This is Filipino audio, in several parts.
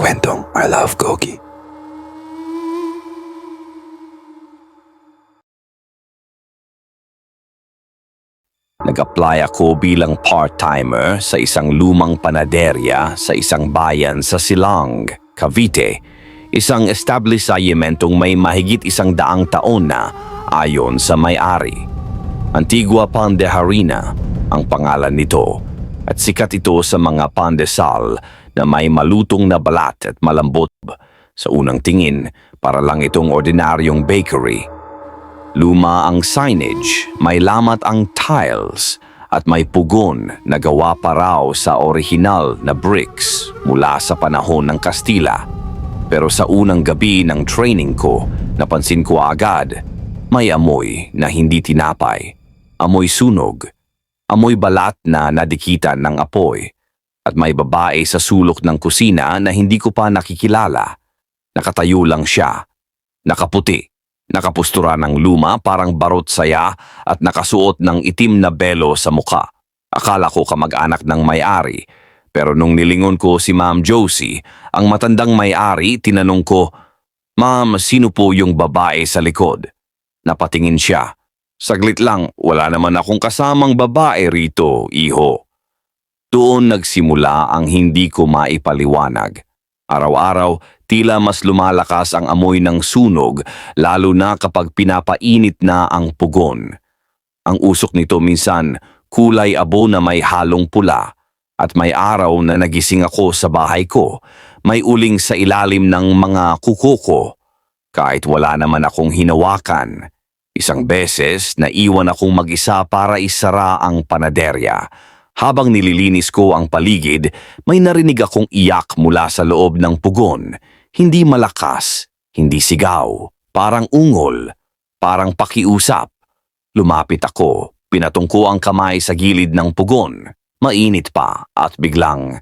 kwentong I Love Gogi. Nag-apply ako bilang part-timer sa isang lumang panaderya sa isang bayan sa Silang, Cavite. Isang establishmentong may mahigit isang daang taon na ayon sa may-ari. Antigua Pandeharina ang pangalan nito at sikat ito sa mga pandesal na may malutong na balat at malambot. Sa unang tingin, para lang itong ordinaryong bakery. Luma ang signage, may lamat ang tiles at may pugon na gawa pa raw sa orihinal na bricks mula sa panahon ng Kastila. Pero sa unang gabi ng training ko, napansin ko agad, may amoy na hindi tinapay. Amoy sunog. Amoy balat na nadikitan ng apoy. At may babae sa sulok ng kusina na hindi ko pa nakikilala. Nakatayo lang siya. Nakaputi. Nakapustura ng luma parang barot saya at nakasuot ng itim na belo sa muka. Akala ko kamag-anak ng may-ari. Pero nung nilingon ko si Ma'am Josie, ang matandang may-ari, tinanong ko, Ma'am, sino po yung babae sa likod? Napatingin siya. Saglit lang, wala naman akong kasamang babae rito, iho. Doon nagsimula ang hindi ko maipaliwanag. Araw-araw, tila mas lumalakas ang amoy ng sunog lalo na kapag pinapainit na ang pugon. Ang usok nito minsan kulay abo na may halong pula at may araw na nagising ako sa bahay ko, may uling sa ilalim ng mga kuko ko. Kahit wala naman akong hinawakan. Isang beses, naiwan akong mag-isa para isara ang panaderya. Habang nililinis ko ang paligid, may narinig akong iyak mula sa loob ng pugon. Hindi malakas, hindi sigaw, parang ungol, parang pakiusap. Lumapit ako, pinatong ko ang kamay sa gilid ng pugon. Mainit pa at biglang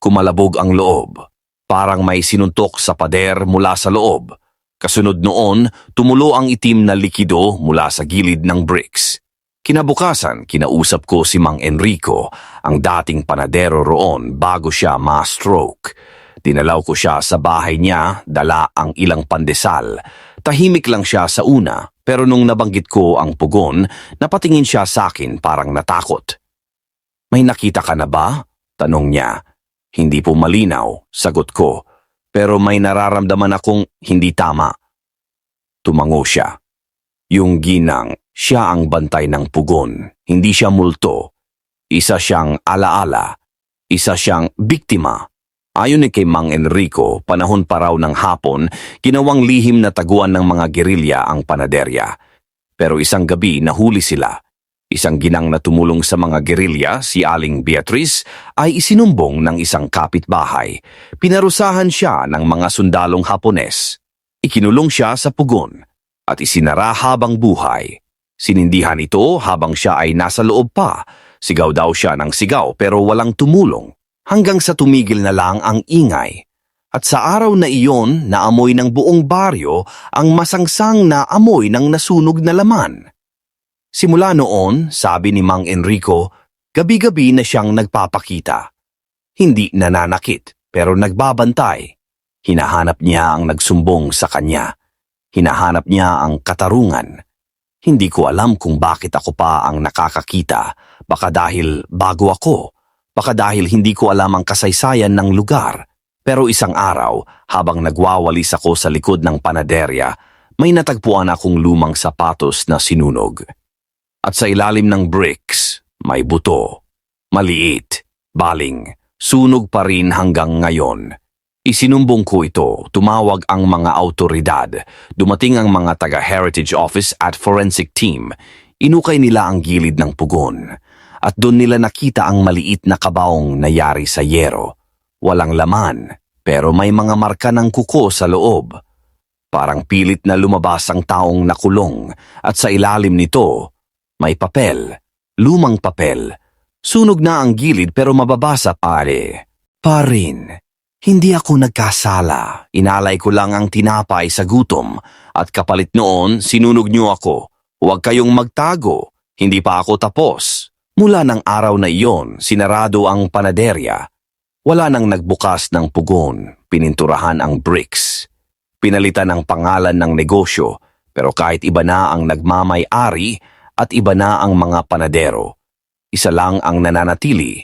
kumalabog ang loob. Parang may sinuntok sa pader mula sa loob. Kasunod noon, tumulo ang itim na likido mula sa gilid ng bricks. Kinabukasan, kinausap ko si Mang Enrico, ang dating panadero roon bago siya ma-stroke. Dinalaw ko siya sa bahay niya, dala ang ilang pandesal. Tahimik lang siya sa una, pero nung nabanggit ko ang pugon, napatingin siya sa akin parang natakot. May nakita ka na ba? Tanong niya. Hindi po malinaw, sagot ko. Pero may nararamdaman akong hindi tama. Tumango siya. Yung ginang, siya ang bantay ng pugon, hindi siya multo. Isa siyang alaala, isa siyang biktima. Ayon ni kay Mang Enrico, panahon pa raw ng hapon, ginawang lihim na taguan ng mga gerilya ang panaderya. Pero isang gabi nahuli sila. Isang ginang na tumulong sa mga gerilya, si Aling Beatrice, ay isinumbong ng isang kapitbahay. Pinarusahan siya ng mga sundalong Hapones. Ikinulong siya sa pugon at isinara habang buhay. Sinindihan ito habang siya ay nasa loob pa. Sigaw daw siya ng sigaw pero walang tumulong. Hanggang sa tumigil na lang ang ingay. At sa araw na iyon, naamoy ng buong baryo ang masangsang na amoy ng nasunog na laman. Simula noon, sabi ni Mang Enrico, gabi-gabi na siyang nagpapakita. Hindi nananakit, pero nagbabantay. Hinahanap niya ang nagsumbong sa kanya. Hinahanap niya ang katarungan. Hindi ko alam kung bakit ako pa ang nakakakita. Baka dahil bago ako. Baka dahil hindi ko alam ang kasaysayan ng lugar. Pero isang araw, habang nagwawalis ako sa likod ng panaderya, may natagpuan akong lumang sapatos na sinunog. At sa ilalim ng bricks, may buto. Maliit, baling, sunog pa rin hanggang ngayon. Isinumbong ko ito, tumawag ang mga autoridad, dumating ang mga taga-heritage office at forensic team, inukay nila ang gilid ng pugon, at doon nila nakita ang maliit na kabaong nayari sa yero. Walang laman, pero may mga marka ng kuko sa loob. Parang pilit na lumabas ang taong nakulong, at sa ilalim nito, may papel, lumang papel. Sunog na ang gilid pero mababasa pare. Pa rin. Hindi ako nagkasala. Inalay ko lang ang tinapay sa gutom at kapalit noon sinunog niyo ako. Huwag kayong magtago. Hindi pa ako tapos. Mula ng araw na iyon, sinarado ang panaderya. Wala nang nagbukas ng pugon, pininturahan ang bricks. Pinalitan ang pangalan ng negosyo, pero kahit iba na ang nagmamay-ari at iba na ang mga panadero, isa lang ang nananatili,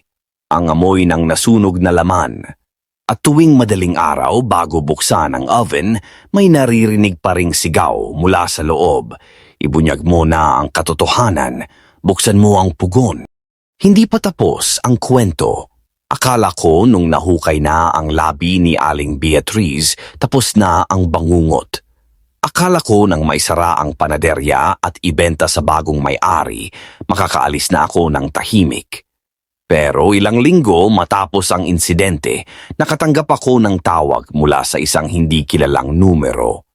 ang amoy ng nasunog na laman. At tuwing madaling araw bago buksan ang oven, may naririnig pa ring sigaw mula sa loob. Ibunyag mo na ang katotohanan, buksan mo ang pugon. Hindi pa tapos ang kwento. Akala ko nung nahukay na ang labi ni Aling Beatriz, tapos na ang bangungot. Akala ko nang maisara ang panaderya at ibenta sa bagong may-ari, makakaalis na ako ng tahimik. Pero ilang linggo matapos ang insidente, nakatanggap ako ng tawag mula sa isang hindi kilalang numero.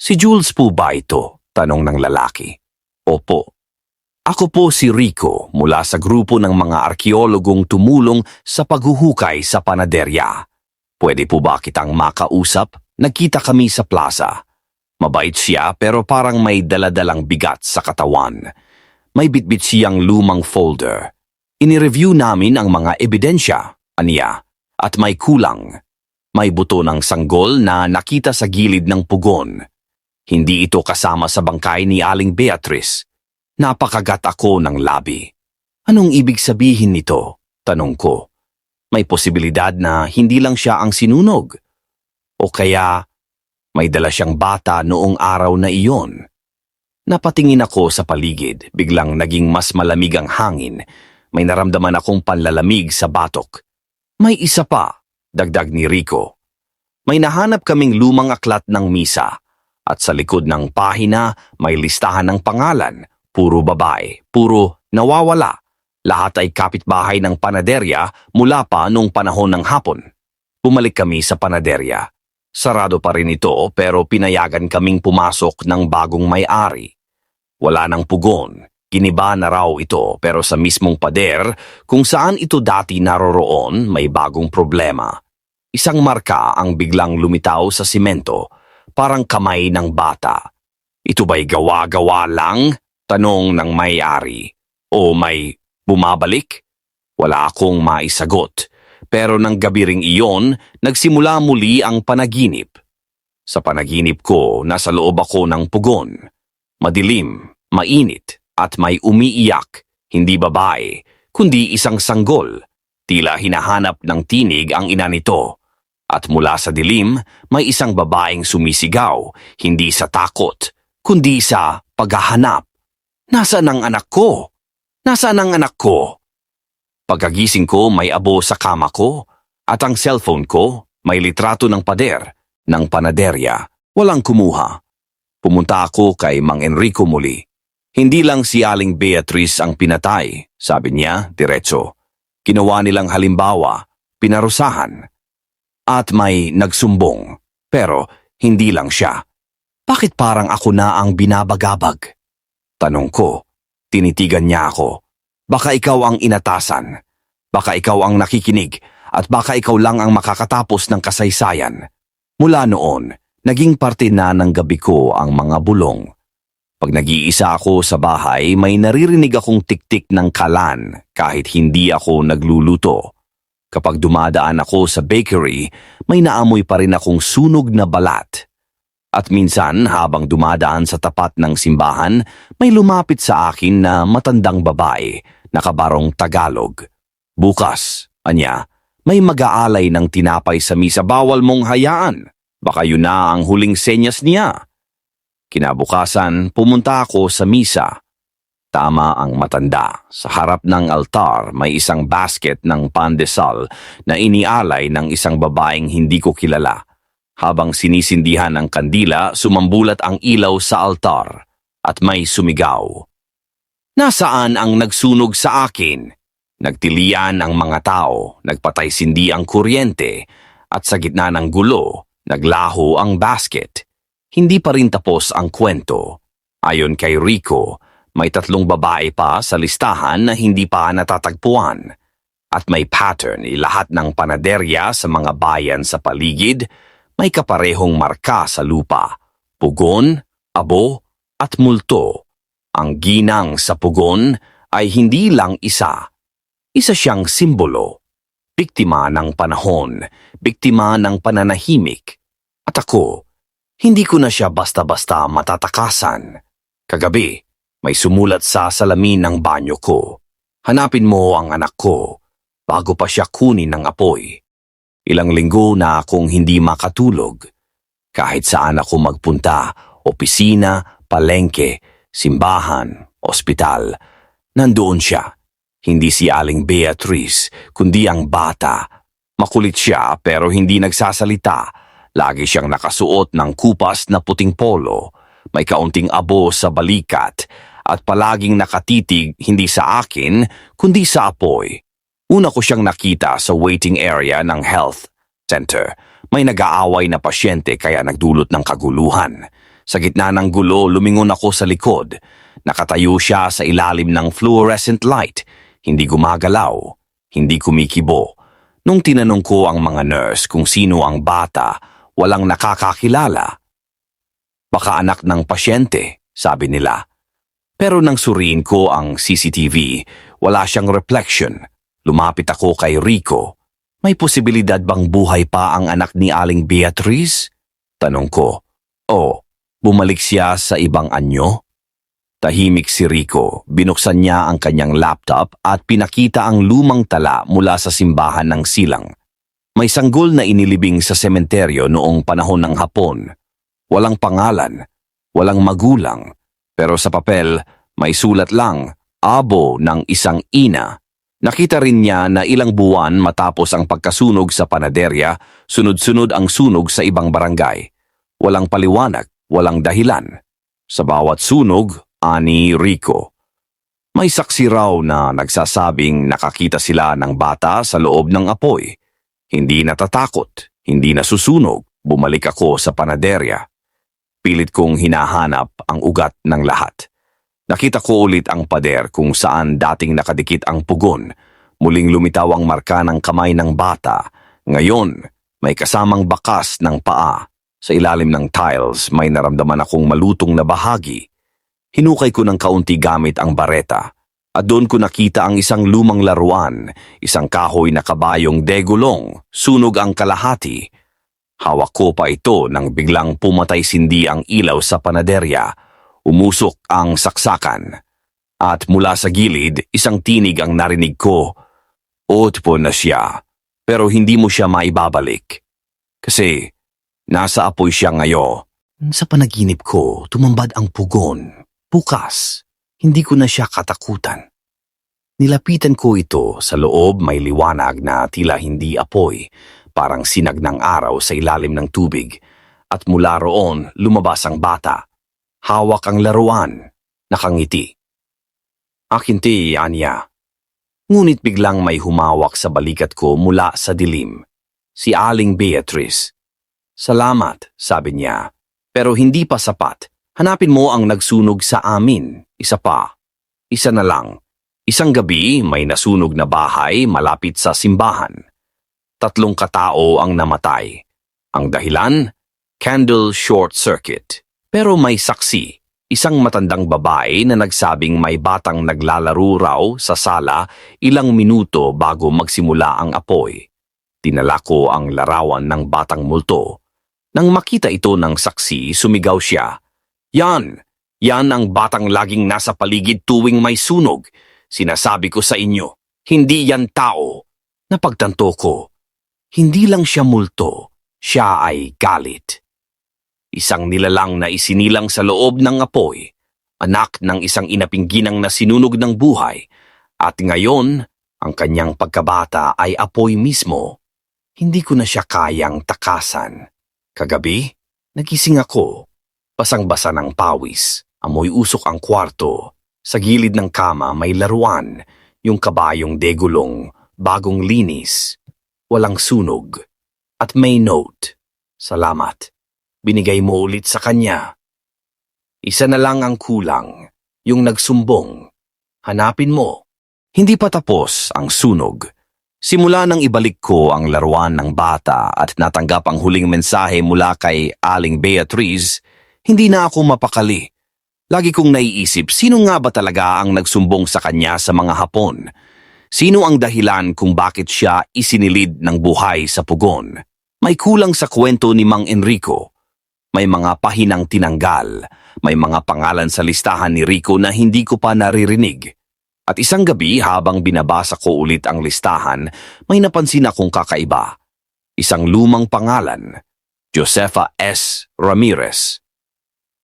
Si Jules po ba ito? Tanong ng lalaki. Opo. Ako po si Rico mula sa grupo ng mga arkeologong tumulong sa paghuhukay sa panaderya. Pwede po ba kitang makausap? Nagkita kami sa plaza. Mabait siya pero parang may daladalang bigat sa katawan. May bitbit siyang lumang folder. Inireview namin ang mga ebidensya, aniya, at may kulang. May buto ng sanggol na nakita sa gilid ng pugon. Hindi ito kasama sa bangkay ni Aling Beatrice. Napakagat ako ng labi. Anong ibig sabihin nito? Tanong ko. May posibilidad na hindi lang siya ang sinunog. O kaya may dala siyang bata noong araw na iyon. Napatingin ako sa paligid, biglang naging mas malamig ang hangin. May naramdaman akong panlalamig sa batok. May isa pa, dagdag ni Rico. May nahanap kaming lumang aklat ng misa at sa likod ng pahina may listahan ng pangalan. Puro babae, puro nawawala. Lahat ay kapitbahay ng panaderya mula pa nung panahon ng hapon. Bumalik kami sa panaderya. Sarado pa rin ito pero pinayagan kaming pumasok ng bagong may-ari. Wala nang pugon, giniba na raw ito pero sa mismong pader kung saan ito dati naroroon may bagong problema. Isang marka ang biglang lumitaw sa simento, parang kamay ng bata. Ito ba'y gawa-gawa lang? Tanong ng may-ari. O may bumabalik? Wala akong maisagot. Pero nang gabi ring iyon, nagsimula muli ang panaginip. Sa panaginip ko, nasa loob ako ng pugon. Madilim, mainit, at may umiiyak, hindi babae, kundi isang sanggol. Tila hinahanap ng tinig ang ina nito. At mula sa dilim, may isang babaeng sumisigaw, hindi sa takot, kundi sa paghahanap. Nasaan ang anak ko? Nasaan ang anak ko? Pagkagising ko may abo sa kama ko at ang cellphone ko may litrato ng pader ng panaderya. Walang kumuha. Pumunta ako kay Mang Enrico muli. Hindi lang si Aling Beatrice ang pinatay, sabi niya, diretso. Ginawa nilang halimbawa, pinarusahan. At may nagsumbong, pero hindi lang siya. Bakit parang ako na ang binabagabag? Tanong ko, tinitigan niya ako. Baka ikaw ang inatasan. Baka ikaw ang nakikinig at baka ikaw lang ang makakatapos ng kasaysayan. Mula noon, naging parte na ng gabi ko ang mga bulong. Pag nag-iisa ako sa bahay, may naririnig akong tiktik ng kalan kahit hindi ako nagluluto. Kapag dumadaan ako sa bakery, may naamoy pa rin akong sunog na balat. At minsan habang dumadaan sa tapat ng simbahan, may lumapit sa akin na matandang babae, nakabarong Tagalog. Bukas, anya, may mag-aalay ng tinapay sa misa bawal mong hayaan. Baka yun na ang huling senyas niya. Kinabukasan, pumunta ako sa misa. Tama ang matanda. Sa harap ng altar may isang basket ng pandesal na inialay ng isang babaeng hindi ko kilala. Habang sinisindihan ang kandila, sumambulat ang ilaw sa altar at may sumigaw. Nasaan ang nagsunog sa akin? Nagtilian ang mga tao, nagpatay sindi ang kuryente, at sa gitna ng gulo, naglaho ang basket. Hindi pa rin tapos ang kwento. Ayon kay Rico, may tatlong babae pa sa listahan na hindi pa natatagpuan. At may pattern lahat ng panaderya sa mga bayan sa paligid, may kaparehong marka sa lupa, pugon, abo, at multo. Ang ginang sa pugon ay hindi lang isa. Isa siyang simbolo. biktima ng panahon, biktima ng pananahimik. At ako, hindi ko na siya basta-basta matatakasan. Kagabi, may sumulat sa salamin ng banyo ko. Hanapin mo ang anak ko bago pa siya kunin ng apoy. Ilang linggo na akong hindi makatulog. Kahit saan ako magpunta, opisina, palengke, simbahan, ospital, nandoon siya. Hindi si Aling Beatrice, kundi ang bata. Makulit siya pero hindi nagsasalita. Lagi siyang nakasuot ng kupas na puting polo. May kaunting abo sa balikat at palaging nakatitig hindi sa akin kundi sa apoy. Una ko siyang nakita sa waiting area ng health center. May nag-aaway na pasyente kaya nagdulot ng kaguluhan. Sa gitna ng gulo, lumingon ako sa likod. Nakatayo siya sa ilalim ng fluorescent light. Hindi gumagalaw, hindi kumikibo. Nung tinanong ko ang mga nurse kung sino ang bata, walang nakakakilala. Baka anak ng pasyente, sabi nila. Pero nang suriin ko ang CCTV, wala siyang reflection. Lumapit ako kay Rico. May posibilidad bang buhay pa ang anak ni Aling Beatrice? Tanong ko. O, bumalik siya sa ibang anyo? Tahimik si Rico, binuksan niya ang kanyang laptop at pinakita ang lumang tala mula sa simbahan ng silang. May sanggol na inilibing sa sementeryo noong panahon ng Hapon. Walang pangalan, walang magulang, pero sa papel may sulat lang, abo ng isang ina. Nakita rin niya na ilang buwan matapos ang pagkasunog sa panaderya, sunod-sunod ang sunog sa ibang barangay. Walang paliwanag, walang dahilan. Sa bawat sunog, ani Rico. May saksi raw na nagsasabing nakakita sila ng bata sa loob ng apoy. Hindi natatakot, hindi nasusunog, bumalik ako sa panaderya. Pilit kong hinahanap ang ugat ng lahat. Nakita ko ulit ang pader kung saan dating nakadikit ang pugon. Muling lumitaw ang marka ng kamay ng bata. Ngayon, may kasamang bakas ng paa. Sa ilalim ng tiles, may naramdaman akong malutong na bahagi. Hinukay ko ng kaunti gamit ang bareta. At doon ko nakita ang isang lumang laruan, isang kahoy na kabayong degulong, sunog ang kalahati. Hawak ko pa ito nang biglang pumatay sindi ang ilaw sa panaderya. Umusok ang saksakan. At mula sa gilid, isang tinig ang narinig ko. Otpo na siya, pero hindi mo siya maibabalik. Kasi nasa apoy siya ngayon. Sa panaginip ko, tumambad ang pugon. Bukas, hindi ko na siya katakutan. Nilapitan ko ito sa loob may liwanag na tila hindi apoy, parang sinag ng araw sa ilalim ng tubig. At mula roon, lumabas ang bata. Hawak ang laruan, nakangiti. Akin ti, Anya. Ngunit biglang may humawak sa balikat ko mula sa dilim. Si Aling Beatrice. Salamat, sabi niya. Pero hindi pa sapat. Hanapin mo ang nagsunog sa amin. Isa pa. Isa na lang. Isang gabi, may nasunog na bahay malapit sa simbahan. Tatlong katao ang namatay. Ang dahilan? Candle short circuit. Pero may saksi, isang matandang babae na nagsabing may batang naglalaro raw sa sala ilang minuto bago magsimula ang apoy. Tinala ko ang larawan ng batang multo. Nang makita ito ng saksi, sumigaw siya. Yan! Yan ang batang laging nasa paligid tuwing may sunog. Sinasabi ko sa inyo, hindi yan tao. Napagtanto ko, hindi lang siya multo, siya ay galit. Isang nilalang na isinilang sa loob ng apoy, anak ng isang inapingginang na sinunog ng buhay, at ngayon, ang kanyang pagkabata ay apoy mismo. Hindi ko na siya kayang takasan. Kagabi, nagising ako. Basang-basa ng pawis, amoy usok ang kwarto. Sa gilid ng kama may laruan, yung kabayong degulong, bagong linis, walang sunog. At may note, salamat. Binigay mo ulit sa kanya. Isa na lang ang kulang, yung nagsumbong. Hanapin mo. Hindi pa tapos ang sunog. Simula nang ibalik ko ang laruan ng bata at natanggap ang huling mensahe mula kay Aling Beatrice, hindi na ako mapakali. Lagi kong naiisip sino nga ba talaga ang nagsumbong sa kanya sa mga hapon. Sino ang dahilan kung bakit siya isinilid ng buhay sa pugon? May kulang sa kwento ni Mang Enrico. May mga pahinang tinanggal. May mga pangalan sa listahan ni Rico na hindi ko pa naririnig. At isang gabi habang binabasa ko ulit ang listahan, may napansin akong kakaiba. Isang lumang pangalan, Josefa S. Ramirez.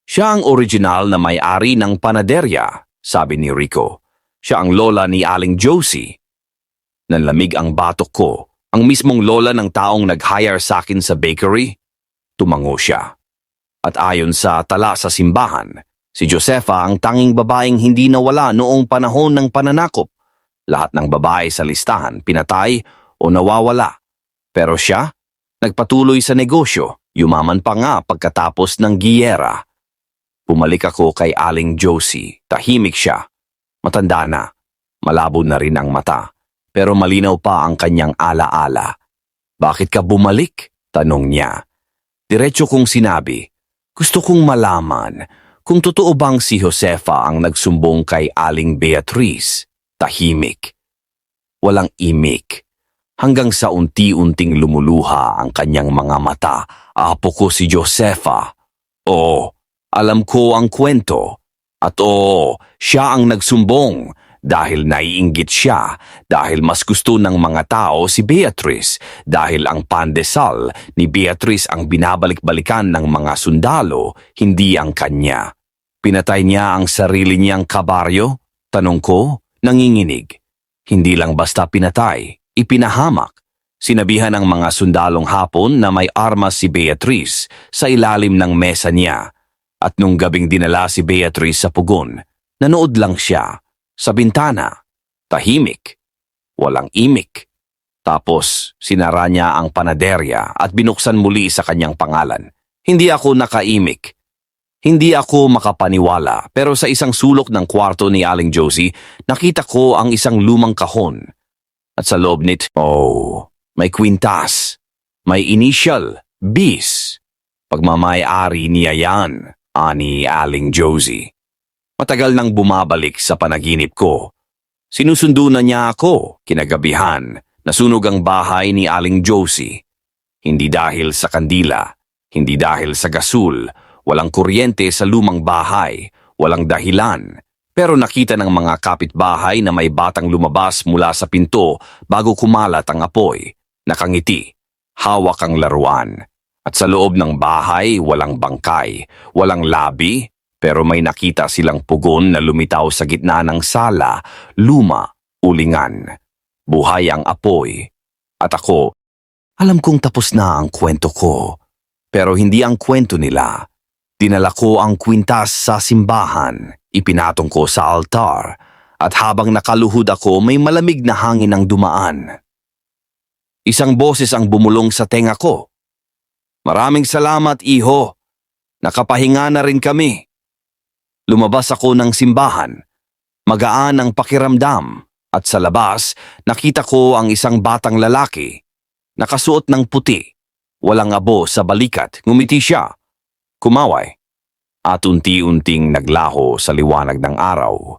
Siya ang original na may-ari ng panaderya, sabi ni Rico. Siya ang lola ni Aling Josie. Nanlamig ang batok ko. Ang mismong lola ng taong nag-hire sa akin sa bakery. Tumango siya. At ayon sa tala sa simbahan, si Josefa ang tanging babaeng hindi nawala noong panahon ng pananakop. Lahat ng babae sa listahan pinatay o nawawala. Pero siya, nagpatuloy sa negosyo, yumaman pa nga pagkatapos ng giyera. Bumalik ako kay Aling Josie. Tahimik siya. Matanda na. Malabo na rin ang mata. Pero malinaw pa ang kanyang alaala. Bakit ka bumalik? Tanong niya. Diretso kong sinabi, gusto kong malaman kung totoo bang si Josefa ang nagsumbong kay Aling Beatrice. Tahimik. Walang imik. Hanggang sa unti-unting lumuluha ang kanyang mga mata. Apo ko si Josefa. Oo, alam ko ang kwento. At oo, siya ang nagsumbong dahil naiinggit siya, dahil mas gusto ng mga tao si Beatrice, dahil ang pandesal ni Beatrice ang binabalik-balikan ng mga sundalo, hindi ang kanya. Pinatay niya ang sarili niyang kabaryo? Tanong ko, nanginginig. Hindi lang basta pinatay, ipinahamak. Sinabihan ng mga sundalong hapon na may armas si Beatrice sa ilalim ng mesa niya. At nung gabing dinala si Beatrice sa pugon, nanood lang siya sa bintana. Tahimik. Walang imik. Tapos, sinara niya ang panaderya at binuksan muli sa kanyang pangalan. Hindi ako nakaimik. Hindi ako makapaniwala pero sa isang sulok ng kwarto ni Aling Josie, nakita ko ang isang lumang kahon. At sa loob nito, oh, may kwintas. May initial, bis. Pagmamayari niya yan, ani Aling Josie. Matagal nang bumabalik sa panaginip ko. Sinusundo na niya ako, kinagabihan, nasunog ang bahay ni Aling Josie. Hindi dahil sa kandila, hindi dahil sa gasul, walang kuryente sa lumang bahay, walang dahilan. Pero nakita ng mga kapitbahay na may batang lumabas mula sa pinto bago kumalat ang apoy. Nakangiti, hawak ang laruan. At sa loob ng bahay, walang bangkay, walang labi, pero may nakita silang pugon na lumitaw sa gitna ng sala, luma, ulingan. Buhay ang apoy. At ako, alam kong tapos na ang kwento ko. Pero hindi ang kwento nila. Dinala ko ang kwintas sa simbahan, ipinatong ko sa altar, at habang nakaluhod ako may malamig na hangin ang dumaan. Isang boses ang bumulong sa tenga ko. Maraming salamat, iho. Nakapahinga na rin kami. Lumabas ako ng simbahan. Magaan ang pakiramdam at sa labas nakita ko ang isang batang lalaki. Nakasuot ng puti. Walang abo sa balikat. Ngumiti siya. Kumaway. At unti-unting naglaho sa liwanag ng araw.